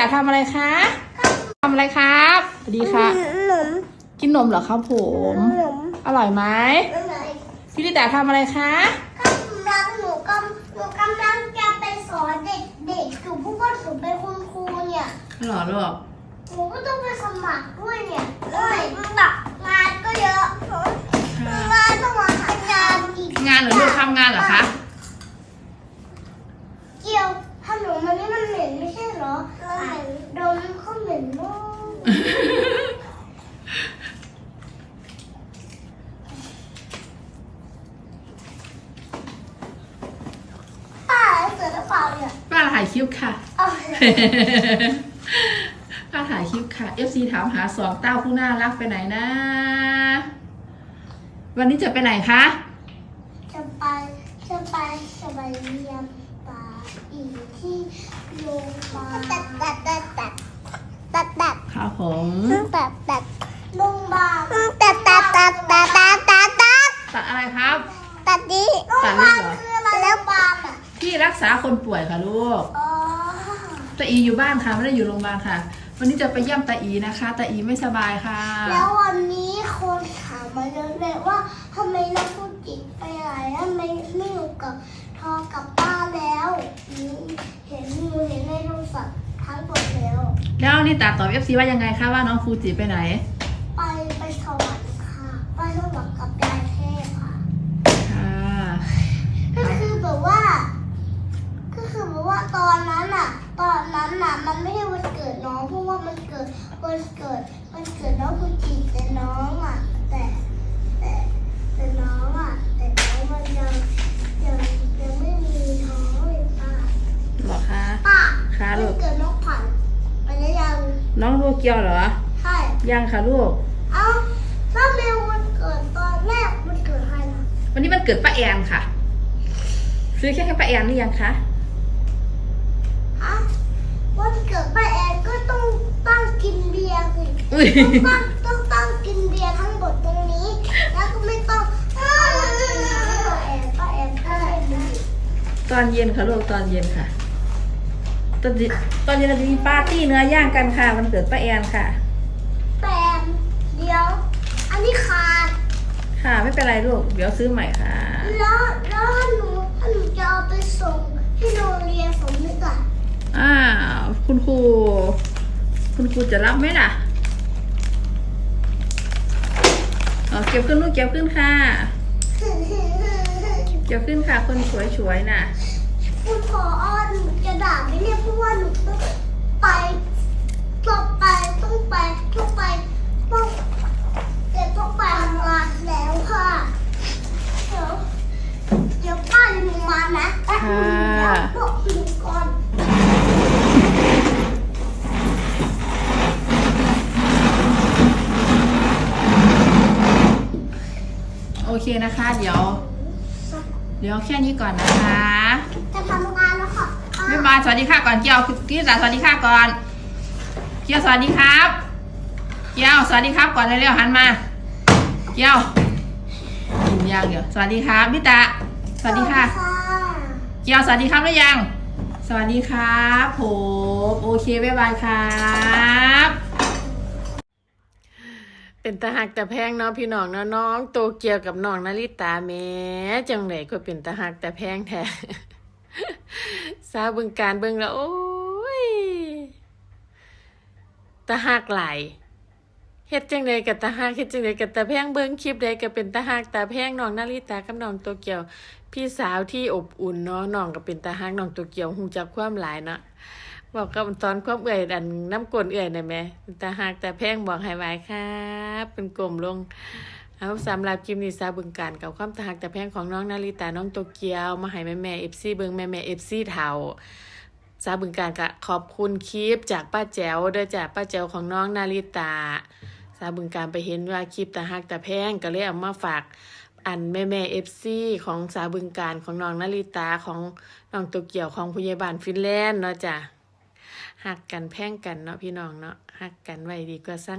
อยากทำอะไรคะทำอะไรครับสวัสดีค่ะ หนมกินนมเหรอครับผม หนมอร่อยไหมอะไรพี่ลิตาทำอะไรคะ กำลังหนูกำหนูกำลังจะไปสอนเด็กเด็กอยู่เพราะว่าหนูเป็นคุณครูเนี่ยหรอลูกหนูก็ต้องไปสมัครด้วยเนี่ยเลยแบบงานก็เยอะงานต้องมาทำงานอีกงานหรือลูกทำงานเหรอคะ เกี่ยว ขนมมันนี่มันเหม็นไม่ใช่เหรอดมก็เหม็นมากป้าเสือหรือเปล่าเนี่ยป้าถ่ายคลิปค่ะ เอาป้าถ่ายคลิปค่ะ FC ถามหาสองเต้าผู้น่ารักไปไหนนะ วันนี้จะไปไหนคะ จะไปจะไปจะไปเรียน ปลาอีกที่โรงพยาบาลตัดตัดตัดตัดตัดตัดครับผมตัดตัดโรงพยาบาลตัดตัดตัดตัดตัดตัดตัดตัดอะไรครับ ตัดดิโรงพยาบาลคืออะไรแล้วบาลอะพี่รักษาคนป่วยค่ะลูกอ๋อตาอีอยู่บ้านค่ะไม่ได้อยู่โรงพยาบาลค่ะ วันนี้จะไปเยี่ยมตาอีนะคะตาอีไม่สบายค่ะ แล้ววันนี้คนถามมาเยอะเลยว่าทำไมน้องพูดจิตไปไหนทำไมไม่อยู่กับทอกับป้าแล้วนี่ เห็นหนูเห็นในโทรศัพท์ทั้งหมดแล้ว แล้วนี่ตาตอบ FC ว่ายังไงคะว่าน้องฟูจิไปไหน ไปไปสวรรค์ค่ะ ไปสวรรค์กับยายเทพค่ะ ค่ะ ก็คือแบบว่า ก็คือแบบว่าตอนนั้นอะ ตอนนั้นน่ะ มันไม่ใช่วันเกิดน้องเพราะว่ามันเกิดวันเกิดมันเกิด ค่ะลูวักนเกิดน้องผันไปแล้วยังน้องลูกเกียวเหรอ ใช่ยังค่ะลูก เอ้าถ้าเมลวันเกิดตอนแรกมันเกิดใครนะวันนี้มันเกิดป้าแอนค่ะ ซื้อแค่แค่ป้าแอนหรือยังคะฮะวันเกิดป้าแอนก็ต้องตั้งกินเบียร์สิอุ้ยต้องตั้งต้องตั้งกินเบียร์ทั้งหมดตรงนี้ แล้วก็ไม่ต้องเอาอะไรกินป้าแอนป้าแอนก็ได้ดีตอนเย็นค่ะลูกตอนเย็นค่ะ ตอนเย็นตอนเย็นเราจะมีปาร์ตี้เนื้อย่างกันค่ะวันเกิดป้าแอนค่ะ แปมเดี๋ยว อันนี้ขาด ค่ะไม่เป็นไรลูก เดี๋ยวซื้อใหม่ค่ะ แล้วแล้วถ้าหนูถ้าหนูจะเอาไปส่งที่โรงเรียนผมนึกอะอ้าวคุณครู คุณครูจะรับไหมล่ะเอาเก็บขึ้นลูกเก็บขึ้นค่ะเก็บขึ้นค่ะคนสวยๆน่ะคุณพอหนูจะ ด่าไหมเนี่ยเพราะว่าหนูต้องไปต้องไปต้องไปต้องไปต้องเดี๋ยวต้องไปทำงานแล้วค่ะเดี๋ยวเดี๋ยวป้าจะลงมานะแป๊บนึงเดี๋ยวบอกหนูก่อนโอเคนะคะ เดี๋ยว เดี๋ยวแค่นี้ก่อนนะคะ จะทำงานแล้วค่ะ ป้าบ๊ายบายสวัสดีค่ะก่อนเกียวพี่จ๋าสวัสดีค่ะก่อนเกียวสวัสดีครับ เกียวสวัสดีครับก่อนเร็วๆหันมา เกียวกินยังเดี๋ยวสวัสดีครับพี่ตาสวัสดีค่ะ เกียวสวัสดีครับหรือยัง สวัสดีครับผมโอเคบ๊ายบายครับเป็นตาหักแต่แพงเนาะพี่น้องเนาะน้องโตเกียวกับน้องนาริตาแหม้จังไหนก็เป็นตาหักแต่แพงแท้ ซาบึงการเบิ่งแล้ว โอ้ยตาหักหลายเฮ็ดจังไดกับตาหักเฮ็ดจังไดกับตาแพงเบิ่งคลิปใดก็เป็นตาหักตาแพงน้องนาริตากับน้องโตเกี่ยว พี่สาวที่อบอุ่นเนาะน้องก็เป็นตาหักน้องโตเกี่ยวฮู้จักความหลายเนาะบอกกับตอนความเอื่อยอันน้ำกลนเอื่อยได้ไหมตาหักตาแพงบอกให้ไว้ครับ เป็นกลมลง เอาสำหรับคลิปนี้ซาบึงการกับความตะหักแตะแพงของน้องนาริตาน้องโตเกียวมาให้แม่แม่เอฟซีเบิงแม่แม่เอฟซีเทาซาบึงการก็ขอบคุณคลิปจากป้าแจ๋วเด้อจากป้าแจ๋วของน้องนาริตาซาบึงการไปเห็นว่าคลิปตะหักแตะแพงก็เลยเอามาฝากอันแม่แม่เอฟซีของสาบึงการของน้องนาริตาของน้องโตเกียวของผู้ใหญ่บ้านฟินแลนด์เนาะจ้ะหักกันแพงกันเนาะพี่น้องเนาะหักกันไว้ดีกว่าสร้าง